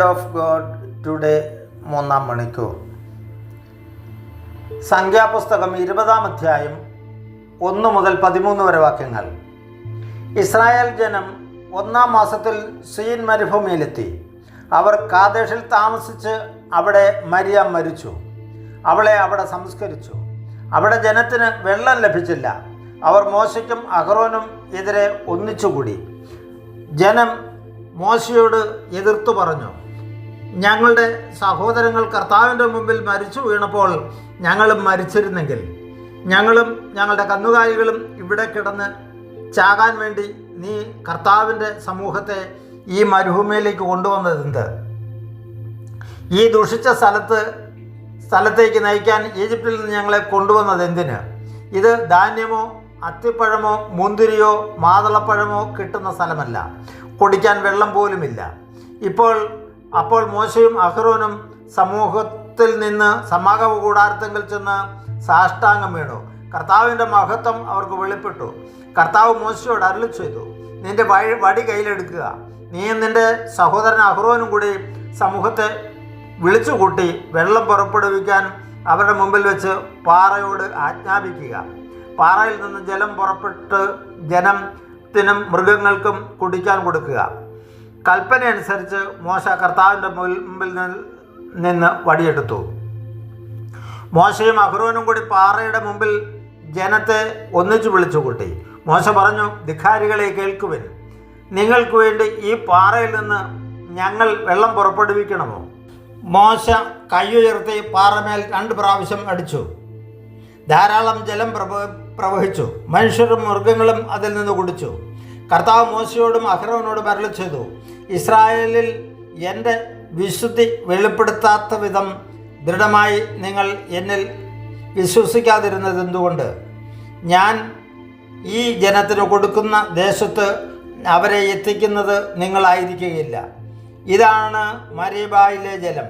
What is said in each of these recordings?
Word of God today മൂന്നാം മണിക്കൂർ. സംഖ്യാപുസ്തകം ഇരുപതാം അധ്യായം ഒന്ന് മുതൽ പതിമൂന്ന് വരെ വാക്യങ്ങൾ. ഇസ്രായേൽ ജനം ഒന്നാം മാസത്തിൽ സീൻ മരുഭൂമിയിലെത്തി. അവർ കാദേശിൽ താമസിച്ച് അവിടെ മരിയ മരിച്ചു. അവളെ അവിടെ സംസ്കരിച്ചു. അവിടെ ജനത്തിന് വെള്ളം ലഭിച്ചില്ല. അവർ മോശയ്ക്കും അഹ്റോനും എതിരെ ഒന്നിച്ചുകൂടി. ജനം മോശയോട് എതിർത്തു പറഞ്ഞു. ഞങ്ങളുടെ സഹോദരങ്ങൾ കർത്താവിന്റെ മുമ്പിൽ മരിച്ചു വീണപ്പോൾ ഞങ്ങളും മരിച്ചിരുന്നെങ്കിൽ ഞങ്ങളും ഞങ്ങളുടെ കന്നുകാലികളും ഇവിടെ കിടന്ന് ചാകാൻ വേണ്ടി നീ കർത്താവിന്റെ സമൂഹത്തെ ഈ മരുഭൂമിയിലേക്ക് കൊണ്ടുവന്നതെന്ത് ഈ ദുഷിച്ച സ്ഥലത്ത് സ്ഥലത്തേക്ക് നയിക്കാൻ ഈജിപ്തിൽ നിന്ന് ഞങ്ങളെ കൊണ്ടുവന്നത് എന്തിന്? ഇത് ധാന്യമോ അത്തിപ്പഴമോ മുന്തിരിയോ മാതളപ്പഴമോ കിട്ടുന്ന സ്ഥലമല്ല. കുടിക്കാൻ വെള്ളം പോലുമില്ല. ഇപ്പോൾ അപ്പോൾ മോശയും അഹ്റോനും സമൂഹത്തിൽ നിന്ന് സമാഗമ കൂടാരത്തെങ്കിൽ ചെന്ന് സാഷ്ടാംഗം വീണു കർത്താവിന്റെ മഹത്വം അവർക്ക് വെളിപ്പെട്ടു. കർത്താവ് മോശയോട് അരുളി ചെയ്തു നിന്റെ വഴി വടി കയ്യിലെടുക്കുക. നീയും നിന്റെ സഹോദരൻ അഹ്റോനും കൂടി സമൂഹത്തെ വിളിച്ചുകൂട്ടി വെള്ളം പുറപ്പെടുവിക്കാൻ അവരുടെ മുമ്പിൽ വെച്ച് പാറയോട് ആജ്ഞാപിക്കുക. പാറയിൽ നിന്ന് ജലം പുറപ്പെട്ട് ജനത്തിനും മൃഗങ്ങൾക്കും കുടിക്കാൻ കൊടുക്കുക. കൽപ്പന അനുസരിച്ച് മോശ കർത്താവിന്റെ മുമ്പിൽ നിന്ന് വടിയെടുത്തു. മോശയും അഹ്റോനും കൂടി പാറയുടെ മുമ്പിൽ ജനത്തെ ഒന്നിച്ചു വിളിച്ചു കൂട്ടി മോശ പറഞ്ഞു ധിഖാരികളെ കേൾക്കുവിൻ. നിങ്ങൾക്ക് വേണ്ടി ഈ പാറയിൽ നിന്ന് ഞങ്ങൾ വെള്ളം പുറപ്പെടുവിക്കണമോ? മോശ കൈയുയർത്തി പാറമേൽ രണ്ട് പ്രാവശ്യം അടിച്ചു. ധാരാളം ജലം പ്രവഹിച്ചു. മനുഷ്യരും മൃഗങ്ങളും അതിൽ നിന്ന് കുടിച്ചു. കർത്താവ് മോശയോടും അഹ്റോനോടും അരളി ചെയ്തു. ഇസ്രായേലിൽ എന്റെ വിശുദ്ധി വെളിപ്പെടുത്താത്ത വിധം ദൃഢമായി നിങ്ങൾ എന്നിൽ വിശ്വസിക്കാതിരുന്നത് എന്തുകൊണ്ട്? ഞാൻ ഈ ജനത്തിന് കൊടുക്കുന്ന ദേശത്ത് അവരെ എത്തിക്കുന്നത് നിങ്ങളായിരിക്കുകയില്ല. ഇതാണ് മരീബായിലെ ജലം.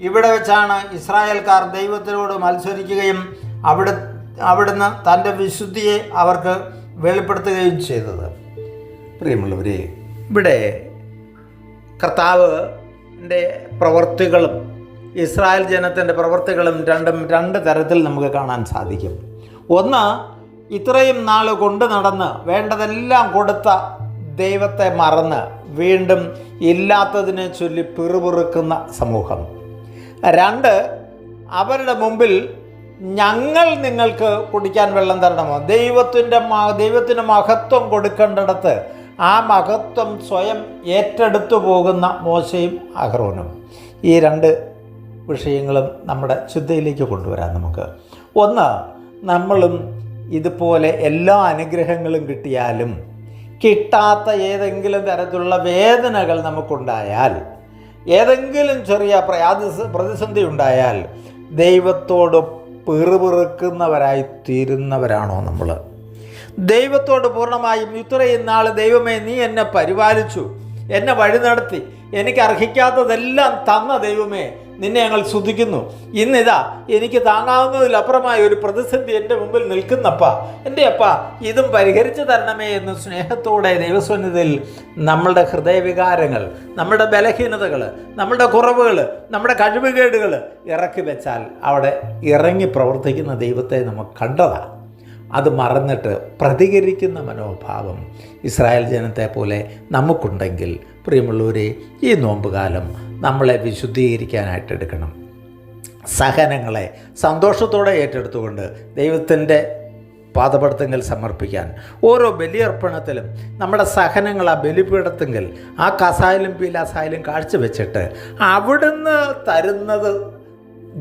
ഇവിടെ വെച്ചാണ് ഇസ്രായേൽക്കാർ ദൈവത്തിനോട് മത്സരിക്കുകയും അവിടെ അവിടുന്ന് തന്റെ വിശുദ്ധിയെ അവർക്ക് വെളിപ്പെടുത്തുകയും ചെയ്തത്. പ്രിയമുള്ളവരെ ഇവിടെ കർത്താവിന്റെ പ്രവർത്തികളും ഇസ്രായേൽ ജനത്തിന്റെ പ്രവർത്തികളും രണ്ടും രണ്ട് തരത്തിൽ നമുക്ക് കാണാൻ സാധിക്കും. ഒന്ന് ഇത്രയും നാൾ കൊണ്ട് നടന്ന് വേണ്ടതെല്ലാം കൊടുത്ത ദൈവത്തെ മറന്ന് വീണ്ടും ഇല്ലാത്തതിനെ ചൊല്ലി പിറുപിറുക്കുന്ന സമൂഹം. രണ്ട് അവരുടെ മുമ്പിൽ ഞങ്ങൾ നിങ്ങൾക്ക് കുടിക്കാൻ വെള്ളം തരണമോ? ദൈവത്തിന്റെ ദൈവത്തിന് മഹത്വം കൊടുക്കേണ്ടിടത്ത് ആ മഹത്വം സ്വയം ഏറ്റെടുത്തു പോകുന്ന മോശയും അഹ്റോനും ഈ രണ്ട് വിഷയങ്ങളും നമ്മുടെ ശുദ്ധയിലേക്ക് കൊണ്ടുവരാം നമുക്ക്. ഒന്ന് നമ്മളും ഇതുപോലെ എല്ലാ അനുഗ്രഹങ്ങളും കിട്ടിയാലും കിട്ടാത്ത ഏതെങ്കിലും തരത്തിലുള്ള വേദനകൾ നമുക്കുണ്ടായാൽ ഏതെങ്കിലും ചെറിയ പ്രതിസന്ധി ഉണ്ടായാൽ ദൈവത്തോട് പിറുപിറുക്കുന്നവരായി തീരുന്നവരാണോ നമ്മൾ? ദൈവത്തോട് പൂർണമായും ഇത്രയും നാൾ ദൈവമേ നീ എന്നെ പരിപാലിച്ചു. എന്നെ വഴി നടത്തി. എനിക്ക് അർഹിക്കാത്തതെല്ലാം തന്ന ദൈവമേ നിന്നെ ഞങ്ങൾ സ്തുതിക്കുന്നു. ഇന്നിതാ എനിക്ക് താങ്ങാവുന്നതിലപ്പുറമായ ഒരു പ്രതിസന്ധി എന്റെ മുമ്പിൽ നിൽക്കുന്നപ്പ. എന്റെ അപ്പ ഇതും പരിഹരിച്ചു തരണമേ എന്ന് സ്നേഹത്തോടെ ദൈവസന്നിധിയിൽ നമ്മളുടെ ഹൃദയവികാരങ്ങൾ നമ്മുടെ ബലഹീനതകൾ നമ്മുടെ കുറവുകൾ നമ്മുടെ കഴിവുകേടുകൾ ഇറക്കി വെച്ചാൽ അവിടെ ഇറങ്ങി പ്രവർത്തിക്കുന്ന ദൈവത്തെ നമുക്ക് കണ്ടതാണ്. അത് മറന്നിട്ട് പ്രതികരിക്കുന്ന മനോഭാവം ഇസ്രായേൽ ജനത്തെ പോലെ നമുക്കുണ്ടെങ്കിൽ പ്രിയമുള്ളവരെ ഈ നോമ്പുകാലം നമ്മളെ വിശുദ്ധീകരിക്കാനായിട്ട് എടുക്കണം. സഹനങ്ങളെ സന്തോഷത്തോടെ ഏറ്റെടുത്തുകൊണ്ട് ദൈവത്തിന്റെ പാദപടുത്തെങ്കിൽ സമർപ്പിക്കാൻ ഓരോ ബലിയർപ്പണത്തിലും നമ്മുടെ സഹനങ്ങൾ ആ ബലിപീഠത്തെങ്കിൽ ആ കസായാലും പീലാസായാലും കാഴ്ചവെച്ചിട്ട് അവിടുന്ന് തരുന്നത്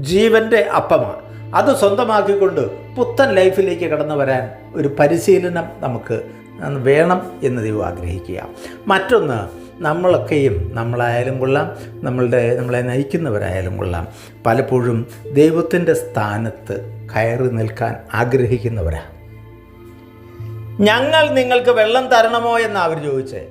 ജീവന്റെ അപ്പമാണ്. അത് സ്വന്തമാക്കിക്കൊണ്ട് പുത്തൻ ലൈഫിലേക്ക് കടന്നു വരാൻ ഒരു പരിശീലനം നമുക്ക് വേണം എന്ന് ദൈവം ആഗ്രഹിക്കുക. മറ്റൊന്ന് നമ്മളൊക്കെയും നമ്മളായാലും കൊള്ളാം നമ്മളുടെ നമ്മളെ നയിക്കുന്നവരായാലും കൊള്ളാം. പലപ്പോഴും ദൈവത്തിന്റെ സ്ഥാനത്ത് കയറി നിൽക്കാൻ ആഗ്രഹിക്കുന്നവരാണ് ഞങ്ങൾ നിങ്ങൾക്ക് വെള്ളം തരണമോ എന്ന് അവർ ചോദിച്ചേ.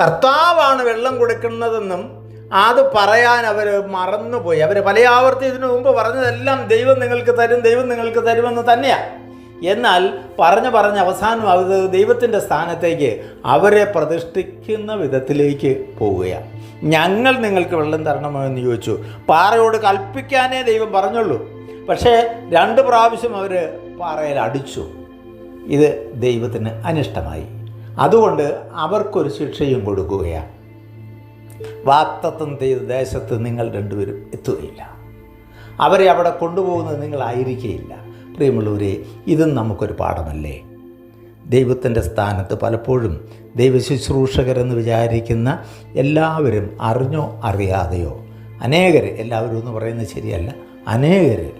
കർത്താവാണ് വെള്ളം കൊടുക്കുന്നതെന്നും അത് പറയാൻ അവർ മറന്നുപോയി. അവർ പല ആവർത്തി ഇതിനു മുമ്പ് പറഞ്ഞതെല്ലാം ദൈവം നിങ്ങൾക്ക് തരും ദൈവം നിങ്ങൾക്ക് തരുമെന്ന് തന്നെയാണ് എന്നാൽ പറഞ്ഞു പറഞ്ഞ് അവസാനം അത് ദൈവത്തിന്റെ സ്ഥാനത്തേക്ക് അവരെ പ്രതിഷ്ഠിക്കുന്ന വിധത്തിലേക്ക് പോവുകയാണ് ഞങ്ങൾ നിങ്ങൾക്ക് വെള്ളം തരണമോ എന്ന് ചോദിച്ചു. പാറയോട് കൽപ്പിക്കാനേ ദൈവം പറഞ്ഞുള്ളൂ. പക്ഷേ രണ്ട് പ്രാവശ്യം അവർ പാറയിൽ അടിച്ചു. ഇത് ദൈവത്തിന് അനിഷ്ടമായി. അതുകൊണ്ട് അവർക്കൊരു ശിക്ഷയും കൊടുക്കുകയാണ് വാക്തത്വം ചെയ്ത ദേശത്ത് നിങ്ങൾ രണ്ടുപേരും എത്തുകയില്ല. അവരെ അവിടെ കൊണ്ടുപോകുന്നത് നിങ്ങളായിരിക്കുകയില്ല പ്രിയമുള്ളവരെ ഇതും നമുക്കൊരു പാഠമല്ലേ? ദൈവത്തിന്റെ സ്ഥാനത്ത് പലപ്പോഴും ദൈവശുശ്രൂഷകരെന്ന് വിചാരിക്കുന്ന എല്ലാവരും അറിഞ്ഞോ അറിയാതെയോ? അനേകർ എല്ലാവരും എന്ന് പറയുന്നത് ശരിയല്ല. അനേകർ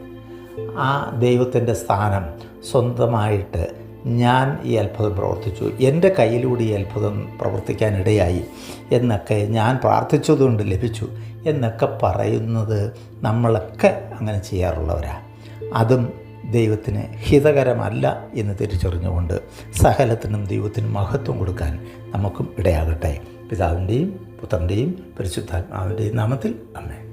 ആ ദൈവത്തിന്റെ സ്ഥാനം സ്വന്തമായിട്ട് ഞാൻ ഈ അത്ഭുതം പ്രവർത്തിച്ചു. എന്റെ കയ്യിലൂടെ ഈ അത്ഭുതം പ്രവർത്തിക്കാനിടയായി എന്നൊക്കെ ഞാൻ പ്രാർത്ഥിച്ചതുകൊണ്ട് ലഭിച്ചു എന്നൊക്കെ പറയുന്നത് നമ്മളൊക്കെ അങ്ങനെ ചെയ്യാറുള്ളവരാ. അതും ദൈവത്തിന് ഹിതകരമല്ല എന്ന് തിരിച്ചറിഞ്ഞുകൊണ്ട് സകലത്തിനും ദൈവത്തിനും മഹത്വം കൊടുക്കാൻ നമുക്കും ഇടയാകട്ടെ. പിതാവിന്റെയും പുത്രന്റെയും പരിശുദ്ധാത്മാവിന്റെയും നാമത്തിൽ അമ്മേ